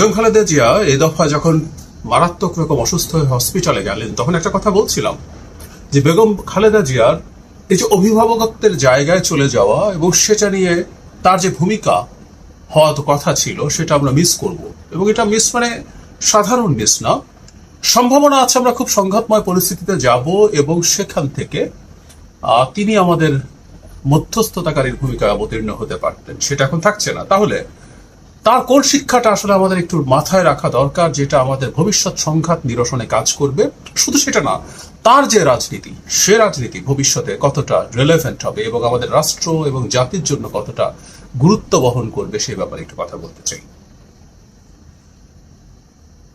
বেগম খালেদা জিয়া এ দফা যখন মারাত্মক রকম অসুস্থ হয়ে হসপিটালে গেলেন, তখন একটা কথা বলছিলাম যে বেগম খালেদা জিয়ার এই যে অভিভাবকত্বের জায়গায় চলে যাওয়া এবং সেটা নিয়ে তার যে ভূমিকা হওয়া তো কথা ছিল, সেটা আমরা মিস করব। এবং এটা মিস মানে সাধারণ মিস না। সম্ভাবনা আছে আমরা খুব সংঘাতময় পরিস্থিতিতে যাব এবং সেখান থেকে তিনি আমাদের মধ্যস্থতাকারীর ভূমিকায় অবতীর্ণ হতে পারতেন। সেটা এখন থাকছে না। তাহলে তার কোন শিক্ষাটা আসলে আমাদের একটু মাথায় রাখা দরকার, যেটা আমাদের ভবিষ্যৎ সংঘাত নিরসনে কাজ করবে? শুধু সেটা না, তার যে রাজনীতি, সে রাজনীতি ভবিষ্যতে কতটা রেলেভেন্ট হবে এবং আমাদের রাষ্ট্র এবং জাতির জন্য কতটা গুরুত্ব বহন করবে, সে ব্যাপারে একটু কথা বলতে চাই।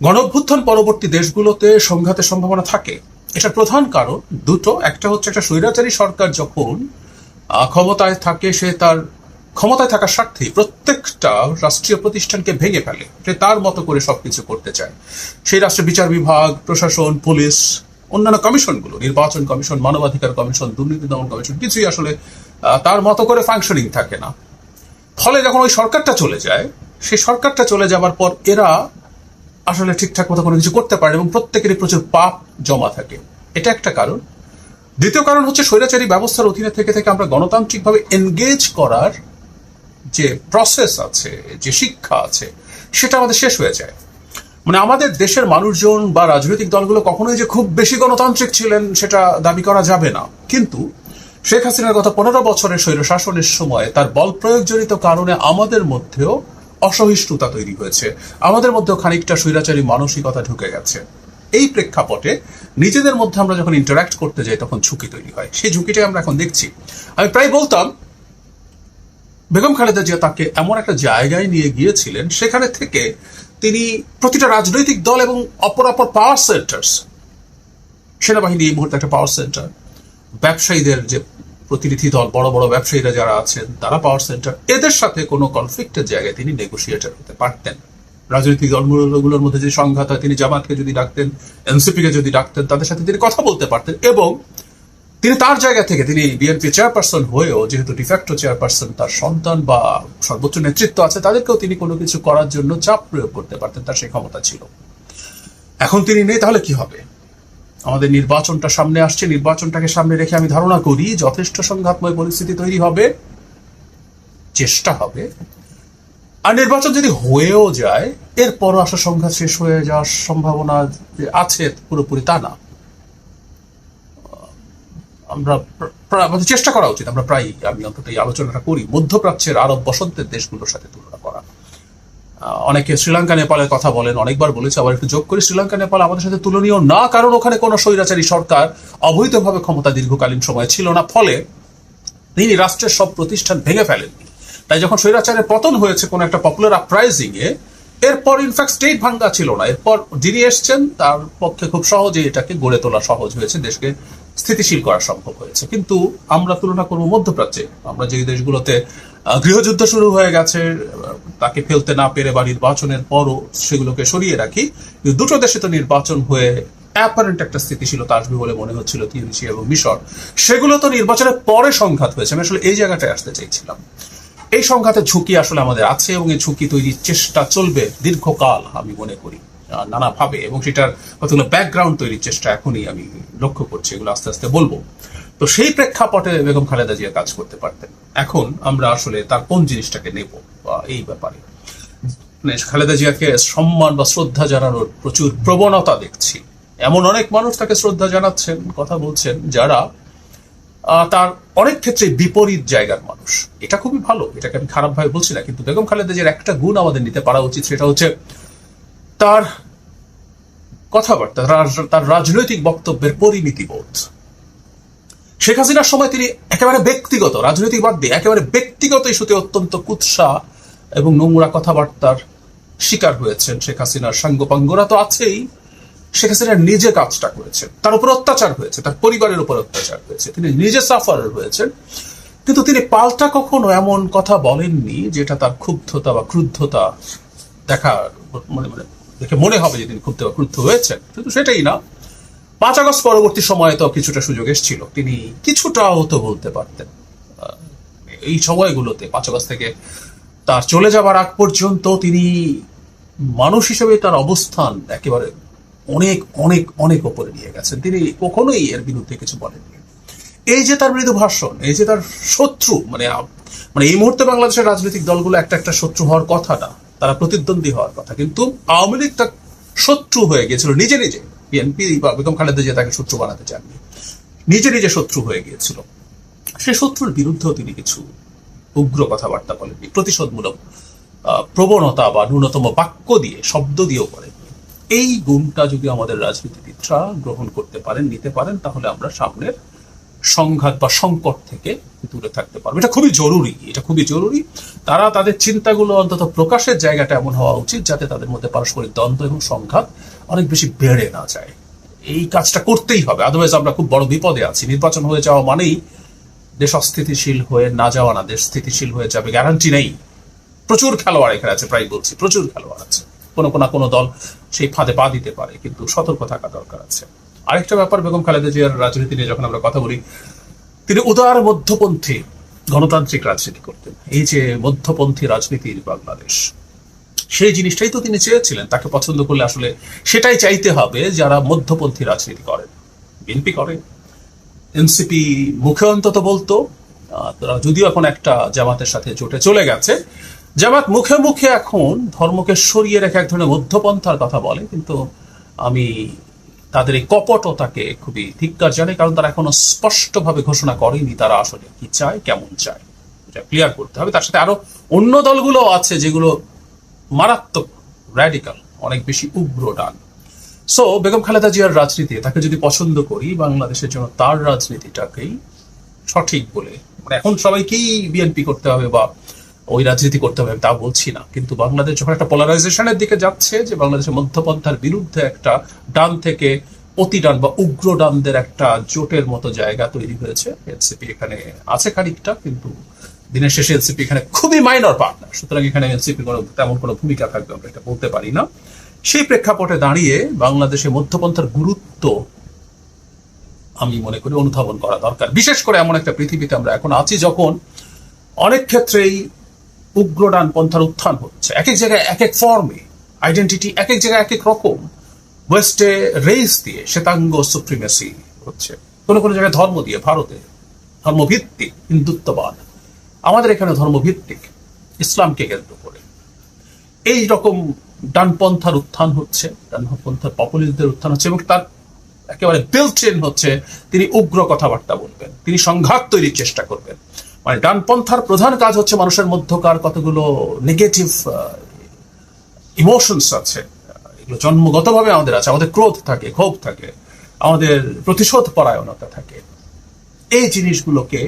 গণঅভ্যুত্থান পরবর্তী দেশগুলোতে সংঘাতের সম্ভাবনা থাকে। এটার প্রধান কারণ দুটো। একটা হচ্ছে একটা স্বৈরাচারী সরকার যখন ক্ষমতায় থাকে সে তার ক্ষমতায় থাকার স্বার্থে প্রত্যেকটা রাষ্ট্রীয় প্রতিষ্ঠানকে ভেঙে ফেলে। সে তার মতো করে সবকিছু করতে চায়। সেই রাষ্ট্রের বিচার বিভাগ, প্রশাসন, পুলিশ, অন্যান্য কমিশনগুলো, নির্বাচন কমিশন, মানবাধিকার কমিশন, দুর্নীতি দমন কমিশন, কিছুই আসলে তার মতো করে ফাংশনিং থাকে না। ফলে যখন ওই সরকারটা চলে যায়, সেই সরকারটা চলে যাওয়ার পর এরা আসলে ঠিকঠাক মতো কোনো কিছু করতে পারে এবং প্রত্যেকেরই প্রচুর পাপ জমা থাকে। এটা একটা কারণ। দ্বিতীয় কারণ হচ্ছে স্বৈরাচারী ব্যবস্থার অধীনে থেকে থেকে আমরা গণতান্ত্রিকভাবে এনগেজ করার যে প্রসেস আছে, যে শিক্ষা আছে, সেটা আমাদের শেষ হয়ে যায়। মানে আমাদের দেশের মানুষজন বা রাজনৈতিক দলগুলো কখনোই যে খুব বেশি গণতান্ত্রিক ছিলেন সেটা দাবি করা যাবে না। কিন্তু শেখ হাসিনার গত পনেরো বছরের স্বৈর শাসনের সময় তার বল প্রয়োগজনিত কারণে আমাদের মধ্যেও অসহিষ্ণুতা তৈরি হয়েছে। আমাদের মধ্যেও খানিকটা স্বৈরাচারী মানসিকতা ঢুকে গেছে। এই প্রেক্ষাপটে নিজেদের মধ্যে আমরা যখন ইন্টারাক্ট করতে যাই, তখন ঝুঁকি তৈরি হয়। সেই ঝুঁকিটাই আমরা এখন দেখছি। আমি প্রায় বলতাম বেগম খালেদা জিয়া তাকে এমন একটা জায়গায় নিয়ে গিয়েছিলেন, সেখানে থেকে তিনি প্রতিটা রাজনৈতিক দল এবং অপর অপর পাওয়ার সেন্টার্স সেনাবাহিনী এই মুহূর্তে একটা পাওয়ার সেন্টার ব্যবসায়ীদের যে প্রতিনিধি দল, বড় বড় ব্যবসায়ীরা যারা আছেন, তারা পাওয়ার সেন্টার এদের সাথে কোনো কনফ্লিক্টের জায়গায় তিনি নেগোসিয়েটর হতে পারতেন। রাজনৈতিক দলগুলোর মধ্যে যে সংঘাত হয়, তিনি জামাতকে যদি ডাকতেন, এনসিপিকে যদি ডাকতেন, তাদের সাথে তিনি কথা বলতে পারতেন এবং তিনি তার জায়গা থেকে, তিনি বিএনপি চেয়ারপারসন হয়েও, যেহেতু ডিফ্যাক্টো চেয়ারপারসন তার সন্তান বা সর্বোচ্চ নেতৃত্ব আছে, তাদেরকেও তিনি কোনো কিছু করার জন্য চাপ প্রয়োগ করতে পারতেন, তার সেই ক্ষমতা ছিল। এখন তিনি নেই, তাহলে কি হবে? আমাদের নির্বাচনটা সামনে আসছে, নির্বাচনটাকে সামনে রেখে আমি ধারণা করি, যথেষ্ট সংঘাতময় পরিস্থিতি তৈরি হবে, চেষ্টা হবে। আর নির্বাচন যদি হয়েও যায়, এরপরও আসা সংঘাত শেষ হয়ে যাওয়ার সম্ভাবনা আছে পুরোপুরি তা না। আমরা আমাদের চেষ্টা করা উচিত। আমরা প্রায় আমি অন্তত এই আলোচনাটা করি। মধ্যপ্রাচ্যের আরব বসন্তের দেশগুলোর সাথে তুলনা করা। অনেকে শ্রীলঙ্কা, নেপালের কথা বলেন, অনেকবার বলেছে, আবার একটু যোগ করি শ্রীলঙ্কা, নেপাল আমাদের সাথে তুলনীয় না, কারণ ওখানে কোনো স্বৈরাচারী সরকার অবৈধভাবে ক্ষমতা দীর্ঘকালীন সময় ছিল না। ফলে তিনি রাষ্ট্রের সব প্রতিষ্ঠান ভেঙে ফেলেন। তাই যখন স্বৈরাচারের পতন হয়েছে কোন একটা পপুলার আপরাইজিং এ এরপর ইনফ্যাক্ট স্টেট ভাঙ্গা ছিল না। এরপর যিনি এসছেন, তার পক্ষে খুব সহজে এটাকে গড়ে তোলা সহজ হয়েছে। দেশকে স্থিতিশীল করা সম্ভব হয়েছে। কিন্তু আমরা তুলনা করব মধ্যপ্রাচ্যে। আমরা যে দেশগুলোতে গৃহযুদ্ধ শুরু হয়ে গেছে তাকে ফেলতে না পেরে বা নির্বাচনের পরও সেগুলোকে সরিয়ে রাখি দুটো দেশে তো নির্বাচন হয়ে অ্যাপারেন্ট একটা স্থিতিশীলতা আসবে বলে মনে হচ্ছিল তিউনিসিয়া এবং মিশর। সেগুলো তো নির্বাচনের পরে সংঘাত হয়েছে। আমি আসলে এই জায়গাটায় আসতে চাইছিলাম। এই সংঘাতের ঝুঁকি আসলে আমাদের আছে এবং এই ঝুঁকি তৈরির চেষ্টা চলবে দীর্ঘকাল, আমি মনে করি। নানাভাবে এবং সেটার কতগুলো ব্যাকগ্রাউন্ড তৈরির চেষ্টা এখনই আমি লক্ষ্য করছি, এগুলো আস্তে আস্তে বলব। তো সেই প্রেক্ষাপটে বেগম খালেদা জিয়া কাজ করতে পারতেন। এখন আমরা আসলে তার কোন জিনিসটাকে নেব এই ব্যাপারে? মানে খালেদা জিয়াকে সম্মান বা শ্রদ্ধা জানানোর প্রচুর প্রবণতা দেখছি। এমন অনেক মানুষ তাকে শ্রদ্ধা জানাচ্ছেন, কথা বলছেন, যারা তার অনেক ক্ষেত্রে বিপরীত জায়গার মানুষ। এটা খুবই ভালো, এটাকে আমি খারাপ ভাবে বলছি না, কিন্তু বেগম খালেদা জিয়ার একটা গুণ আমাদের নিতে পারা উচিত, সেটা হচ্ছে তার কথাবার্তা, তার- রাজনৈতিক বক্তব্যের পরিমিতি বোধ শেখ হাসিনার সময় তিনি একেবারে ব্যক্তিগত, রাজনৈতিক বাদ দিয়ে একেবারে ব্যক্তিগত ইস্যুতে অত্যন্ত কুৎসা এবং নোংরা কথাবার্তার শিকার হয়েছেন শেখ হাসিনার সাঙ্গপাঙ্গরা তো আছেই। শেখ হাসিনা নিজে কাজটা করেছেন, তার উপর অত্যাচার হয়েছে, তার পরিবারের উপর অত্যাচার হয়েছে, তিনি নিজে সাফার হয়েছেন। কিন্তু তিনি পাল্টা কখনো এমন কথা বলেননি যেটা তার ক্ষুব্ধতা বা ক্রুদ্ধতা দেখা মানে মানে দেখে মনে হবে যে তিনি ক্ষুব্ধ ক্রুদ্ধ হয়েছেন। কিন্তু সেটাই না। পাঁচ আগস্ট পরবর্তী সময়ে তো কিছুটা সুযোগ এসেছিল। তিনি কিছুটাও তো বলতে পারতেন। এই সময়গুলোতে, পাঁচ আগস্ট থেকে তার চলে যাবার আগ পর্যন্ত তিনি মানুষ হিসেবে তার অবস্থান একেবারে অনেক অনেক অনেক ওপরে নিয়ে গেছেন। তিনি কখনোই এর বিরুদ্ধে কিছু বলেননি। এই যে তার মৃদু ভাষণ, এই যে তার শত্রু মানে মানে এই মুহূর্তে বাংলাদেশের রাজনৈতিক দলগুলো একটা একটা শত্রু হওয়ার কথা না তারা প্রতিদ্বন্দ্বী হওয়ার কথা। কিন্তু আওয়ামী লীগ তার শত্রু হয়ে গিয়েছিল, নিজে নিজে। বিএনপি বা বেগম খালেদা জিয়া তাকে শত্রু বানাতে চাননি। নিজে নিজে শত্রু হয়ে গিয়েছিল। সে শত্রুর বিরুদ্ধেও তিনি কিছু উগ্র কথাবার্তা বলেননি, প্রতিশোধমূলক প্রবণতা বা ন্যূনতম বাক্য দিয়ে, শব্দ দিয়েও করেন এই গুণটা যদি আমাদের রাজনীতিবিদরা গ্রহণ করতে পারেন, নিতে পারেন, তাহলে আমরা সামনের সংঘাত বা সংকট থেকে দূরে থাকতে পারব। এটা খুবই জরুরি, এটা খুবই জরুরি। তারা তাদের চিন্তাগুলো অন্তত প্রকাশের জায়গাটা এমন হওয়া উচিত যাতে তাদের মধ্যে পারস্পরিক দ্বন্দ্ব এবং সংঘাত অনেক বেশি বেড়ে না যায়। এই কাজটা করতেই হবে আদারওয়াইজ আমরা খুব বড় বিপদে আছি। নির্বাচন হয়ে যাওয়া মানেই দেশ অস্থিতিশীল হয়ে না যাওয়া না, দেশ স্থিতিশীল হয়ে যাবে গ্যারান্টি নেই। প্রচুর খেলোয়াড় এখানে আছে, প্রায় বলছি, প্রচুর খেলোয়াড় আছে। কোনো কোনো কোনো দল সেই ফাঁদে পা দিতে পারে, কিন্তু সতর্ক থাকা দরকার আছে। আরেকটা ব্যাপার বেগম খালেদা জিয়ার রাজনীতি নিয়ে যখন আমরা কথা বলি, তিনি উদার মধ্যপন্থী গণতান্ত্রিক রাজনীতি করতেন। এই যে মধ্যপন্থী রাজনীতির বাংলাদেশ, সেই জিনিসটাই তো তিনি চেয়েছিলেন। তাকে পছন্দ করলে আসলে সেটাই চাইতে হবে যারা মধ্যপন্থী রাজনীতি করেন। বিএনপি করে। এনসিপি মুখে অন্তত বলতো যদিও এখন একটা জামাতের সাথে জোটে চলে গেছে। জামাত মুখে মুখে এখন ধর্মকে সরিয়ে রেখে এক ধরনের মধ্যপন্থার কথা বলে, কিন্তু আমি তাদের এই কপটতাকে খুবই ধিক্কার জানে কারণ তারা এখনও স্পষ্টভাবে ঘোষণা করেনি তারা আসলে কি চায়, কেমন চায়। এটা ক্লিয়ার করতে হবে। তার সাথে আরও অন্য দলগুলো আছে যেগুলো মারাত্মক র্যাডিক্যাল অনেক বেশি উগ্র ডান সো বেগম খালেদা জিয়ার রাজনীতি, তাকে যদি পছন্দ করি, বাংলাদেশের জন্য তার রাজনীতিটাকেই সঠিক বলে মানে এখন সবাইকেই বিএনপি করতে হবে বা ওই রাজনীতি করতে হবে তা বলছি না। কিন্তু বাংলাদেশ যখন একটা পোলারাইজেশনের দিকে যাচ্ছে, যে বাংলাদেশের মধ্যপন্থার বিরুদ্ধে একটা ডান থেকে অতি ডান বা উগ্র ডানদের একটা জোটের মতো জায়গা তৈরি হয়েছে। এনসিপি এখানে আছে খানিকটা, কিন্তু দিনের শেষে এনসিপি এখানে খুবই মাইনর পার্টনার সুতরাং এখানে এনসিপি কোনো, তেমন কোনো ভূমিকা থাকবে আমরা এটা বলতে পারি না। সেই প্রেক্ষাপটে দাঁড়িয়ে বাংলাদেশে মধ্যপন্থার গুরুত্ব আমি মনে করি অনুধাবন করা দরকার। বিশেষ করে এমন একটা পৃথিবীতে আমরা এখন আছি যখন অনেক ক্ষেত্রেই উগ্রডান পন্থার উত্থান হচ্ছে। এক এক জায়গায় এক এক ফর্মে আইডেন্টিটি এক এক জায়গায় এক এক রকম। ওয়েস্টে রেস দিয়ে শ্বেতাঙ্গ সুপ্রিমেসি হচ্ছে। কোনো কোনো জায়গায় ধর্ম দিয়ে ভারতে ধর্মভিত্তিক হিন্দুত্ববাদ। আমাদের এখানে ধর্মভিত্তিক, ইসলামকে কেন্দ্র করে। এই রকম ডানপন্থার উত্থান হচ্ছে ডানপন্থার পপুলিস্টদের উত্থান হচ্ছে এবং তার একেবারে বিল্ট হচ্ছে, তিনি উগ্র কথাবার্তা বলবেন, তিনি সংঘাত তৈরির চেষ্টা করবেন। মানে ডানপন্থার প্রধান কাজ হচ্ছে মানুষের মধ্যকার কতগুলো নেগেটিভ ইমোশনস আছে। এগুলো জন্মগতভাবে আমাদের আছে, আমাদের ক্রোধ থাকে, ক্ষোভ থাকে, আমাদের প্রতিশোধ পরায়ণতা থাকে। এই জিনিসগুলোকে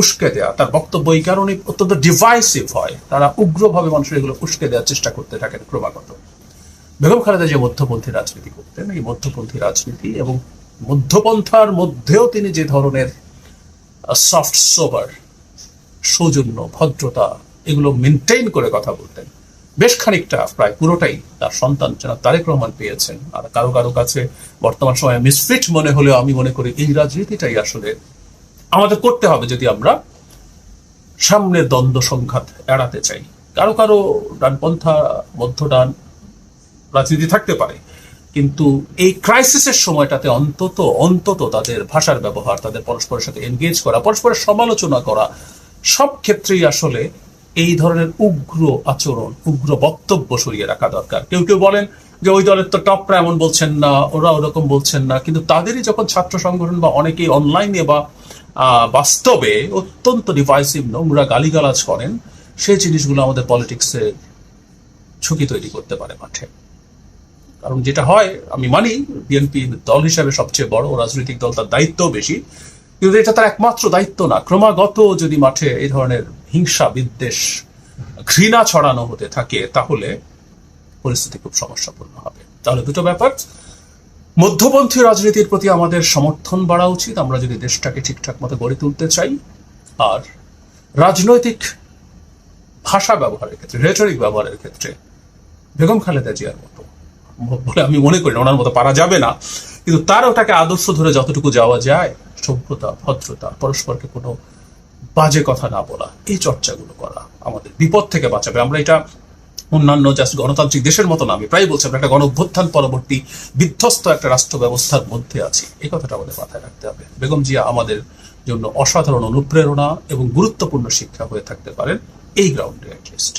উস্কে দেওয়া তার বক্তব্য এই কারণে অত্যন্ত ডিভাইসিভ হয়। তারা উগ্রভাবে মানুষের এগুলো উস্কে দেওয়ার চেষ্টা করতে থাকেন ক্রমাগত। বেগম খালেদা যে মধ্যপন্থী রাজনীতি করতেন। এই মধ্যপন্থী রাজনীতি এবং মধ্যপন্থার মধ্যেও তিনি যে ধরনের সফট সোবার সৌজন্য, ভদ্রতা, এগুলো মেনটেন করে কথা বলতেন। বেশ খানিকটা প্রায় পুরোটাই তার সন্তান যেন তারেক রহমান পেয়েছেন। আর কারও কারও কাছে বর্তমান সময়ে মিসফিট মনে হলেও আমি মনে করি এই রাজনীতিটাই আসলে আমাদের করতে হবে যদি আমরা সামনের দ্বন্দ্ব সংঘাত এড়াতে চাই। কারও কারও ডানপন্থা মধ্য ডান রাজনীতি থাকতে পারে। কিন্তু এই ক্রাইসিসের সময়টাতে অন্তত অন্তত তাদের ভাষার ব্যবহার, তাদের পরস্পরের সাথে এনগেজ করা, পরস্পরের সমালোচনা করা সব ক্ষেত্রেই আসলে এই ধরনের উগ্র আচরণ, উগ্র বক্তব্য সরিয়ে রাখা দরকার। কেউ কেউ বলেন যে ওই দলের তো টপরা এমন বলছেন না, ওরা ওরকম বলছেন না, কিন্তু তাদেরই যখন ছাত্র সংগঠন বা অনেকেই অনলাইনে বা বাস্তবে অত্যন্ত ডিভাইসিভ নোংরা গালিগালাজ করেন, সেই জিনিসগুলো আমাদের পলিটিক্সে ঝুঁকি তৈরি করতে পারে মাঠে। কারণ যেটা হয়, আমি মানি বিএনপি দল হিসাবে সবচেয়ে বড় রাজনৈতিক দল তার দায়িত্ব বেশি। কিন্তু এটা তার একমাত্র দায়িত্ব না। ক্রমাগত যদি মাঠে এই ধরনের হিংসা, বিদ্বেষ, ঘৃণা ছড়ানো হতে থাকে, তাহলে পরিস্থিতি খুব সমস্যাপূর্ণ হবে। তাহলে দুটো ব্যাপার। মধ্যপন্থী রাজনীতির প্রতি আমাদের সমর্থন বাড়া উচিত। আমরা যদি দেশটাকে ঠিকঠাক মতো গড়ে তুলতে চাই, আর রাজনৈতিক ভাষা ব্যবহারের ক্ষেত্রে রেটরিক ব্যবহারের ক্ষেত্রে বেগম খালেদা জিয়ার মতো, বলে আমি মনে করি না, ওনার মতো পারা যাবে না। কিন্তু তার ওটাকে আদর্শ ধরে যতটুকু যাওয়া যায় সভ্যতা ভদ্রতা, পরস্পরকে কোনো বাজে কথা না বলা, এই চর্চাগুলো করা আমাদের বিপদ থেকে বাঁচাবে। আমরা এটা অন্যান্য জাস্ট গণতান্ত্রিক দেশের মতো না, আমি প্রায় বলছি, আমরা একটা গণ অভ্যুত্থান পরবর্তী বিধ্বস্ত একটা রাষ্ট্র ব্যবস্থার মধ্যে আছি। এই কথাটা আমাদের মাথায় রাখতে হবে। বেগম জিয়া আমাদের জন্য অসাধারণ অনুপ্রেরণা এবং গুরুত্বপূর্ণ শিক্ষা হয়ে থাকতে পারেন, এই গ্রাউন্ডে অ্যাটলিস্ট